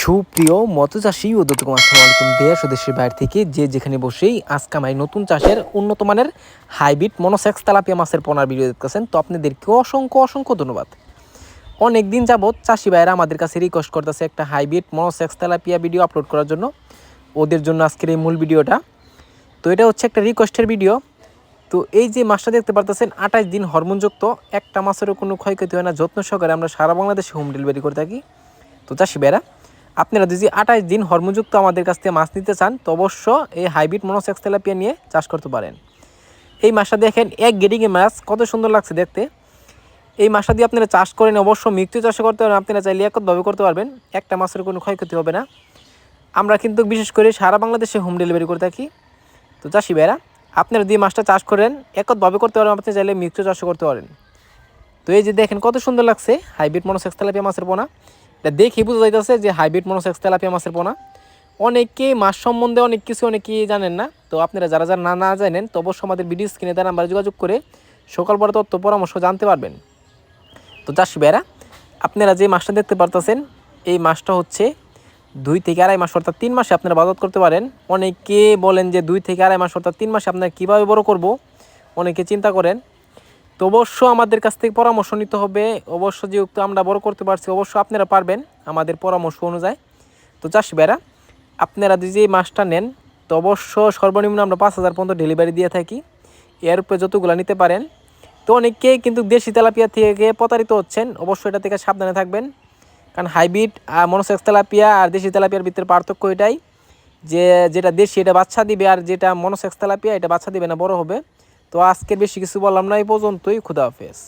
সুপ্রিয় মৎস্যচাষী ও দত্তক আসসালামু আলাইকুম। দেশ ও দেশের বাইরে থেকে যে যেখানে বসেই আজকে আমি নতুন চাষের উন্নত মানের হাইব্রিড মনোসেক্স তালাপিয়া মাছের পোনার ভিডিও দেখতেছেন তো আপনাদেরকে অসংখ্য অসংখ্য ধন্যবাদ। অনেক দিন যাবৎ চাষি ভাইরা আমাদের কাছে রিকোয়েস্ট করতেছে একটা hybrid monosex tilapia video upload করার জন্য। ওদের জন্য আজকের এই মূল ভিডিওটা। তো এটা হচ্ছে একটা রিকোয়েস্টের ভিডিও। তো এই যে মাছটা দেখতে পারতেছেন, আঠাশ দিন হরমোনযুক্ত একটা মাছেরও কোনো ক্ষয়ক্ষতি হয় না। যত্ন সহকারে আমরা সারা বাংলাদেশে হোম ডেলিভারি করে থাকি। তো চাষি ভাইরা আপনারা যদি আঠাশ দিন হরমোনযুক্ত আমাদের কাছ থেকে মাছ নিতে চান, তো অবশ্য এই হাইব্রিড মনোসেক্স তেলাপিয়া নিয়ে চাষ করতে পারেন। এই মাছটা দেখেন, এক গেডিংয়ে মাছ কত সুন্দর লাগছে দেখতে। এই মাছটা দিয়ে আপনারা চাষ করেন, অবশ্য মৃত্যু চাষ করতে পারেন আপনারা চাইলে একতভাবে করতে পারবেন, একটা মাছের কোনো ক্ষয়ক্ষতি হবে না। আমরা কিন্তু বিশেষ করে সারা বাংলাদেশে হোম ডেলিভারি করে থাকি। তো চাষি ভাইরা, আপনারা দিয়ে মাছটা চাষ করেন একতভাবে করতে পারেন আপনি চাইলে মৃত্যু চাষও করতে পারেন। তো এই যে দেখেন, কত সুন্দর লাগছে হাইব্রিড মনোসেক্স তেলাপিয়া মাছের পোনা। এটা দেখে বোঝা যাইতেছে যে হাইব্রিড মনোসেক্স তেলাপিয়া মাছের পোনা। অনেকে মাছ সম্বন্ধে অনেক কিছু অনেকেই জানেন না। তো আপনারা যারা যারা না না জানেন, তো অবশ্যই আমাদের ভিডিও স্ক্রিনে তার নাম্বারে যোগাযোগ করে সকাল বড় তথ্য, পরামর্শ জানতে পারবেন। তো চাষি ভাইরা আপনারা যে মাছটা দেখতে পারতেছেন, এই মাছটা হচ্ছে দুই থেকে আড়াই মাস অর্থাৎ তিন মাসে আপনারা বাজার করতে পারেন। অনেকে বলেন যে দুই থেকে আড়াই মাস অর্থাৎ তিন মাসে আপনারা কীভাবে বড় করব, অনেকে চিন্তা করেন। তো অবশ্য আমাদের কাছ থেকে পরামর্শ নিতে হবে। অবশ্য যেহেতু আমরা বড় করতে পারছি, অবশ্য আপনারা পারবেন আমাদের পরামর্শ অনুযায়ী। তো চাষি ভাইরা, আপনারা যদি এই মাছটা নেন, তো অবশ্য সর্বনিম্ন আমরা পাঁচ হাজার পর্যন্ত ডেলিভারি দিয়ে থাকি। এর উপরে যতগুলো নিতে পারেন। তো অনেকেই কিন্তু দেশি তেলাপিয়া থেকে প্রতারিত হচ্ছেন। অবশ্যই এটা থেকে সাবধানে থাকবেন। কারণ হাইব্রিড আর মনোসেক্স তেলাপিয়া আর দেশি তেলাপিয়ার ভিতরে পার্থক্য এটাই যে, যেটা দেশি এটা বাচ্চা দিবে আর যেটা মনোসেক্স তেলাপিয়া এটা বাচ্চা দিবে না, বড় হবে। তো আজকের বেশি কিছু বললাম না এই পর্যন্তই খুদা হাফেজ।